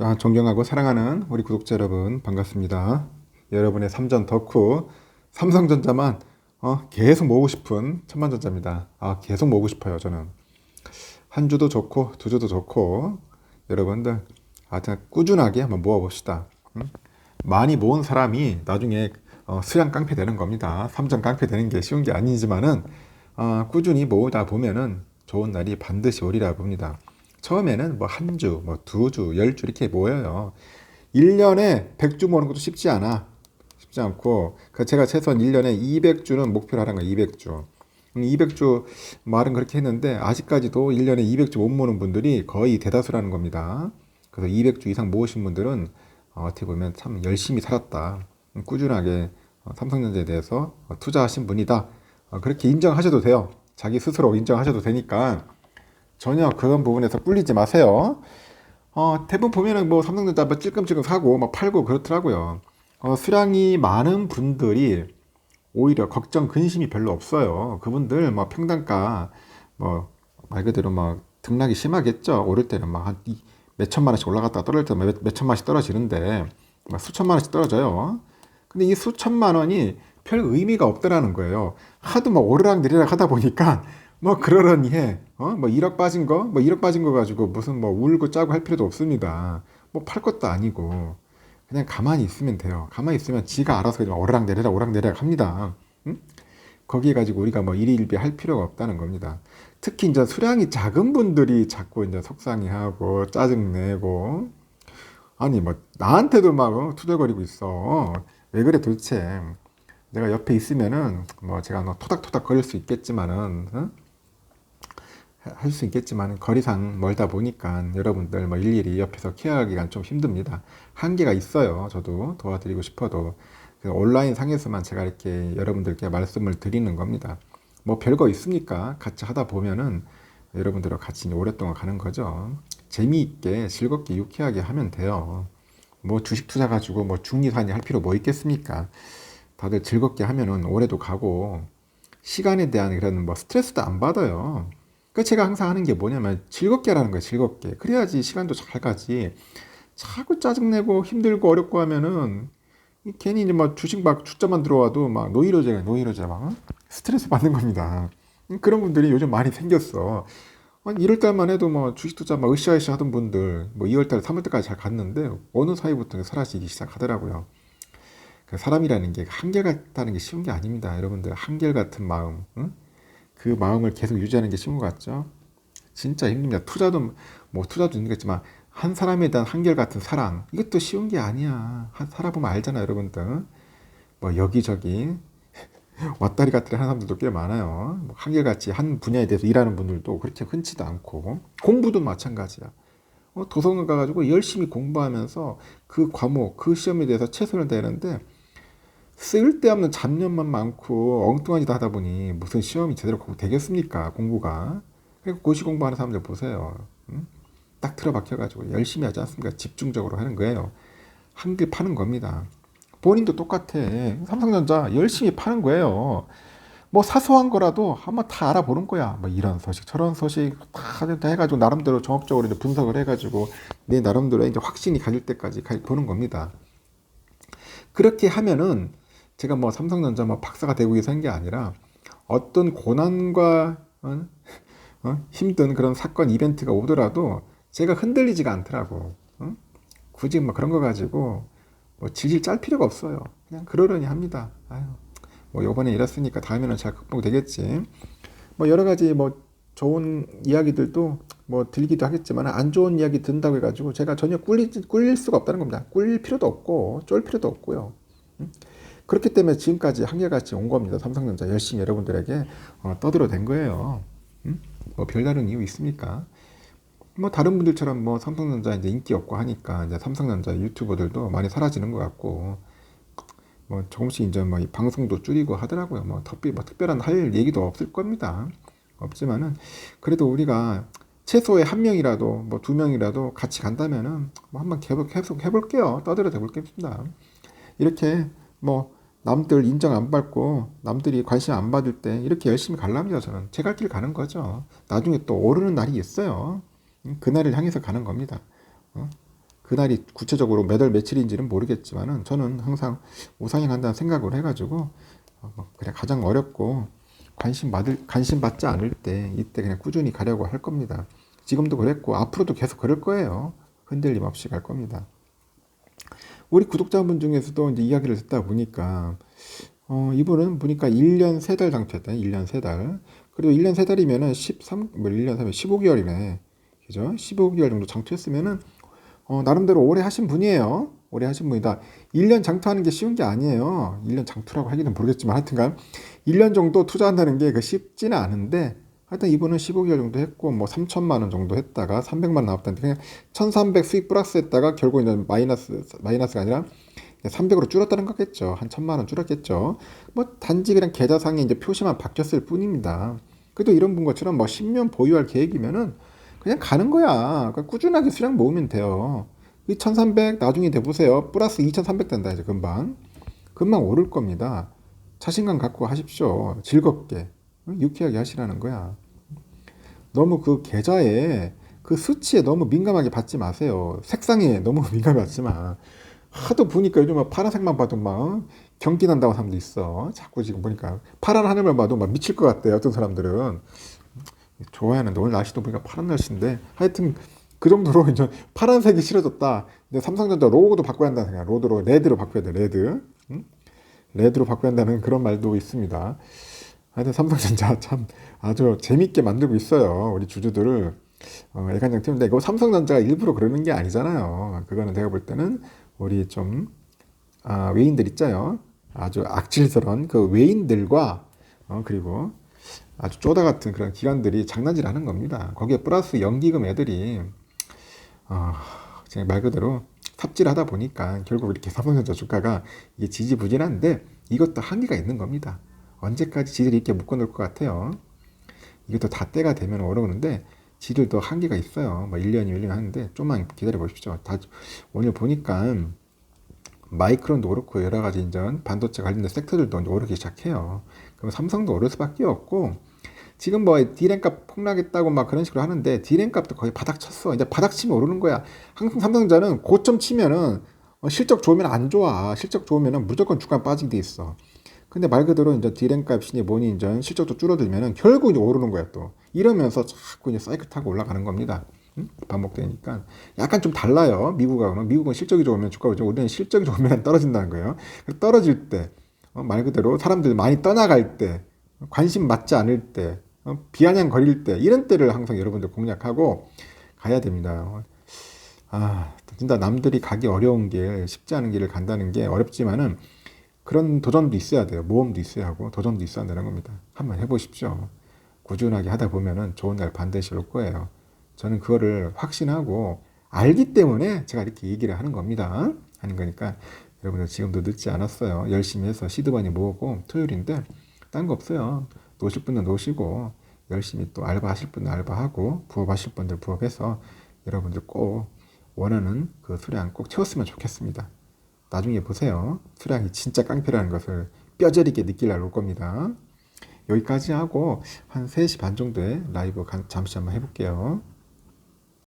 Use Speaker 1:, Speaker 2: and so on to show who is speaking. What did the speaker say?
Speaker 1: 자, 존경하고 사랑하는 우리 구독자 여러분 반갑습니다. 여러분의 삼전 덕후 삼성전자만 어, 계속 모으고 싶은 천만전자입니다. 아, 계속 모으고 싶어요, 저는. 한 주도 좋고 두 주도 좋고 여러분들 아주 꾸준하게 한번 모아봅시다. 응? 많이 모은 사람이 나중에 어, 수량 깡패 되는 겁니다. 삼전 깡패 되는 게 쉬운 게 아니지만은 어, 꾸준히 모으다 보면은 좋은 날이 반드시 오리라 봅니다. 처음에는 뭐 한 주, 뭐 두 주, 열 주 이렇게 모여요. 1년에 100주 모으는 것도 쉽지 않아. 쉽지 않고, 그 제가 최소한 1년에 200주는 목표로 하는 거예요, 200주. 200주 말은 그렇게 했는데, 아직까지도 1년에 200주 못 모으는 분들이 거의 대다수라는 겁니다. 그래서 200주 이상 모으신 분들은 어, 어떻게 보면 참 열심히 살았다. 꾸준하게 어, 삼성전자에 대해서 어, 투자하신 분이다. 어, 그렇게 인정하셔도 돼요. 자기 스스로 인정하셔도 되니까. 전혀 그런 부분에서 꿀리지 마세요. 어, 대부분 보면은 뭐 삼성전자 뭐 찔끔찔끔 사고 막 팔고 그렇더라고요. 어, 수량이 많은 분들이 오히려 걱정 근심이 별로 없어요. 그분들 뭐 평단가 뭐 말 그대로 막 등락이 심하겠죠. 오를 때는 막한 몇천만 원씩 올라갔다가 떨어질 때 몇, 몇천만 원씩 떨어지는데 막 수천만 원씩 떨어져요. 근데 이 수천만 원이 별 의미가 없더라는 거예요. 하도 막 오르락 내리락 하다 보니까 뭐 그러려니 해. 어? 뭐 1억 빠진 거? 뭐 1억 빠진 거 가지고 무슨 뭐 울고 짜고 할 필요도 없습니다. 뭐 팔 것도 아니고 그냥 가만히 있으면 돼요. 가만히 있으면 지가 알아서 그냥 오르락 내리락 오르락 내리락 합니다. 응? 거기에 가지고 우리가 뭐 일희일비 할 필요가 없다는 겁니다. 특히 이제 수량이 작은 분들이 자꾸 이제 속상해하고 짜증내고 아니 뭐 나한테도 막 어, 투덜거리고 있어. 왜 그래 도대체? 내가 옆에 있으면은 뭐 제가 뭐 토닥토닥 거릴 수 있겠지만은 어? 할 수 있겠지만 거리상 멀다 보니까 여러분들 뭐 일일이 옆에서 케어하기가 좀 힘듭니다. 한계가 있어요. 저도 도와드리고 싶어도 그 온라인 상에서만 제가 이렇게 여러분들께 말씀을 드리는 겁니다. 뭐 별거 있습니까? 같이 하다 보면은 여러분들과 같이 오랫동안 가는 거죠. 재미있게 즐겁게 유쾌하게 하면 돼요. 뭐 주식 투자 가지고 뭐 중리산이 할 필요 뭐 있겠습니까? 다들 즐겁게 하면은 오래도 가고 시간에 대한 그런 뭐 스트레스도 안 받아요. 그 제가 항상 하는 게 뭐냐면 즐겁게 하라는 거예요. 즐겁게. 그래야지 시간도 잘 가지. 자꾸 짜증내고 힘들고 어렵고 하면은 괜히 이제 막 주식 막 숫자만 들어와도 막 노이로제 노이로제 막 스트레스 받는 겁니다. 그런 분들이 요즘 많이 생겼어. 1월 달만 해도 뭐 주식 투자 막 으쌰으쌰 하던 분들 뭐 2월 달, 3월 달까지 잘 갔는데 어느 사이부터 사라지기 시작하더라고요. 그 사람이라는 게 한결같다는 게 쉬운 게 아닙니다. 여러분들 한결같은 마음, 응? 그 마음을 계속 유지하는 게 쉬운 것 같죠? 진짜 힘듭니다. 투자도 뭐 투자도 있겠지만 한 사람에 대한 한결같은 사랑 이것도 쉬운 게 아니야. 한 살아보면 알잖아, 여러분들. 뭐 여기저기 왔다리 갔다리 하는 사람들도 꽤 많아요. 뭐 한결같이 한 분야에 대해서 일하는 분들도 그렇게 흔치도 않고 공부도 마찬가지야. 어, 도서관 가가지고 열심히 공부하면서 그 과목, 그 시험에 대해서 최선을 다하는데 쓸데없는 잡념만 많고 엉뚱한 짓 하다 보니 무슨 시험이 제대로 되겠습니까? 공부가. 그리고 고시 공부하는 사람들 보세요. 응? 딱 틀어박혀가지고 열심히 하지 않습니까? 집중적으로 하는 거예요. 한개 파는 겁니다. 본인도 똑같아. 삼성전자 열심히 파는 거예요. 뭐 사소한 거라도 한번 다 알아보는 거야. 뭐 이런 소식, 저런 소식 다 해가지고 나름대로 종합적으로 이제 분석을 해가지고 내 나름대로 이제 확신이 가질 때까지 보는 겁니다. 그렇게 하면은 제가 뭐 삼성전자 뭐 박사가 되고 위해서 한 게 아니라 어떤 고난과 어? 어? 힘든 그런 사건 이벤트가 오더라도 제가 흔들리지가 않더라고. 어? 굳이 뭐 그런 거 가지고 뭐 질질 짤 필요가 없어요. 그냥 그러려니 합니다. 아유, 뭐 요번에 이랬으니까 다음에는 잘 극복되겠지. 뭐 여러 가지 뭐 좋은 이야기들도 뭐 들기도 하겠지만 안 좋은 이야기 든다고 해가지고 제가 전혀 꿀릴 수가 없다는 겁니다. 꿀릴 필요도 없고 쫄 필요도 없고요. 음? 그렇기 때문에 지금까지 한결같이 온 겁니다. 삼성전자 열심히 여러분들에게 어, 떠들어댄 거예요. 음? 뭐 별다른 이유 있습니까? 뭐 다른 분들처럼 뭐 삼성전자 이제 인기 없고 하니까 이제 삼성전자 유튜버들도 많이 사라지는 것 같고 뭐 조금씩 이제 뭐 방송도 줄이고 하더라고요. 뭐 특별 뭐 특별한 할 얘기도 없을 겁니다. 없지만은 그래도 우리가 최소의 한 명이라도 뭐 두 명이라도 같이 간다면은 뭐 한번 계속 해볼게요. 떠들어 대볼겠습니다. 이렇게 뭐 남들 인정 안 받고 남들이 관심 안 받을 때 이렇게 열심히 갈랍니다 저는 제 갈 길 가는 거죠 나중에 또 오르는 날이 있어요 그날을 향해서 가는 겁니다 어? 그날이 구체적으로 몇 월 며칠인지는 모르겠지만은 저는 항상 우상향 한다는 생각을 해가지고 어, 뭐 그냥 가장 어렵고 관심 받을 관심 받지 않을 때 이때 그냥 꾸준히 가려고 할 겁니다. 지금도 그랬고 앞으로도 계속 그럴 거예요. 흔들림 없이 갈 겁니다. 우리 구독자분 중에서도 이제 이야기를 듣다 보니까 어, 이분은 보니까 1년 3달 장투했다. 1년 3달. 그리고 1년 3달이면은 13, 뭐 1년 3달 15개월이네. 그죠? 15개월 정도 장투했으면은 어, 나름대로 오래 하신 분이에요. 오래 하신 분이다. 1년 장투하는 게 쉬운 게 아니에요. 1년 장투라고 하기는 모르겠지만 하여튼간 1년 정도 투자한다는 게 그 쉽지는 않은데 하여튼 이분은 15개월 정도 했고 뭐 3천만 원 정도 했다가 300만 원 나왔다는데 그냥 1300 수익 플러스 했다가 결국 이제 마이너스 마이너스가 아니라 300으로 줄었다는 거겠죠. 한 천만 원 줄었겠죠. 뭐 단지 그냥 계좌상에 이제 표시만 바뀌었을 뿐입니다. 그래도 이런 분 것처럼 뭐 10년 보유할 계획이면은 그냥 가는 거야. 그러니까 꾸준하게 수량 모으면 돼요. 이 1300 나중에 돼보세요. 플러스 2300 된다 이제 금방. 금방 오를 겁니다. 자신감 갖고 하십시오. 즐겁게. 유쾌하게 하시라는 거야. 너무 그 계좌에 그 수치에 너무 민감하게 받지 마세요. 색상에 너무 마. 하도 보니까 요즘 막 파란색만 봐도 막 경기 난다고 사람도 있어. 자꾸 지금 보니까 파란 하늘만 봐도 막 미칠 것 같대. 어떤 사람들은. 좋아하는데 오늘 날씨도 보니까 파란 날씨인데 하여튼 그 정도로 이제 파란색이 싫어졌다. 근데 삼성전자 로고도 바꿔야 한다는 생각. 로드로 레드로 바꿔야 돼. 레드. 응? 레드로 바꿔야 한다는 그런 말도 있습니다. 하여튼 삼성전자 참 아주 재밌게 만들고 있어요. 우리 주주들을 어, 애간장 팀인데 이거 삼성전자가 일부러 그러는 게 아니잖아요. 그거는 제가 볼 때는 우리 좀 아, 외인들 있잖아요. 아주 악질스러운 그 외인들과 어, 그리고 아주 쪼다 같은 그런 기관들이 장난질 하는 겁니다. 거기에 플러스 연기금 애들이 어, 말 그대로 삽질하다 보니까 결국 이렇게 삼성전자 주가가 이게 지지부진한데 이것도 한계가 있는 겁니다. 언제까지 지들 이렇게 묶어놓을 것 같아요. 이것도 다 때가 되면 오르는데 지들도 한계가 있어요. 뭐 1년, 2년 하는데 좀만 기다려 보십시오. 다 오늘 보니까 마이크론도 오르고 여러 가지 인전 반도체 관련된 섹터들도 이제 오르기 시작해요. 그럼 삼성도 오를 수밖에 없고 지금 뭐 디램 값 폭락했다고 막 그런 식으로 하는데 디램 값도 거의 바닥 쳤어. 이제 바닥 치면 오르는 거야. 항상 삼성전자는 고점 치면은 어, 실적 좋으면 안 좋아. 실적 좋으면은 무조건 주가 빠지게 돼 있어. 근데 말 그대로 이제 디램 값이니 뭐니 이제 실적도 줄어들면은 결국 이제 오르는 거야 또. 이러면서 자꾸 이제 사이클 타고 올라가는 겁니다. 응? 반복되니까 약간 좀 달라요. 미국하고는 미국은 실적이 좋으면 주가가 오르고 우리는 실적이 좋으면 떨어진다는 거예요. 떨어질 때말 그대로 사람들이 많이 떠나갈 때 관심 맞지 않을 때 어, 비아냥 거릴 때 이런 때를 항상 여러분들 공략하고 가야 됩니다. 아 진짜 남들이 가기 어려운 길 쉽지 않은 길을 간다는 게 어렵지만은 그런 도전도 있어야 돼요. 모험도 있어야 하고 도전도 있어야 되는 겁니다. 한번 해보십시오. 꾸준하게 하다 보면은 좋은 날 반드시 올 거예요. 저는 그거를 확신하고 알기 때문에 제가 이렇게 얘기를 하는 겁니다. 하는 거니까 여러분들 지금도 늦지 않았어요. 열심히 해서 시드바니 모으고 토요일인데 딴 거 없어요. 노실 분은 노시고 열심히 또 알바하실 분은 알바하고 부업하실 분들 부업해서 여러분들 꼭 원하는 그 수량 꼭 채웠으면 좋겠습니다. 나중에 보세요. 수량이 진짜 깡패라는 것을 뼈저리게 느낄 날 올 겁니다. 여기까지 하고 한 3시 반 정도에 라이브 잠시 한번 해볼게요.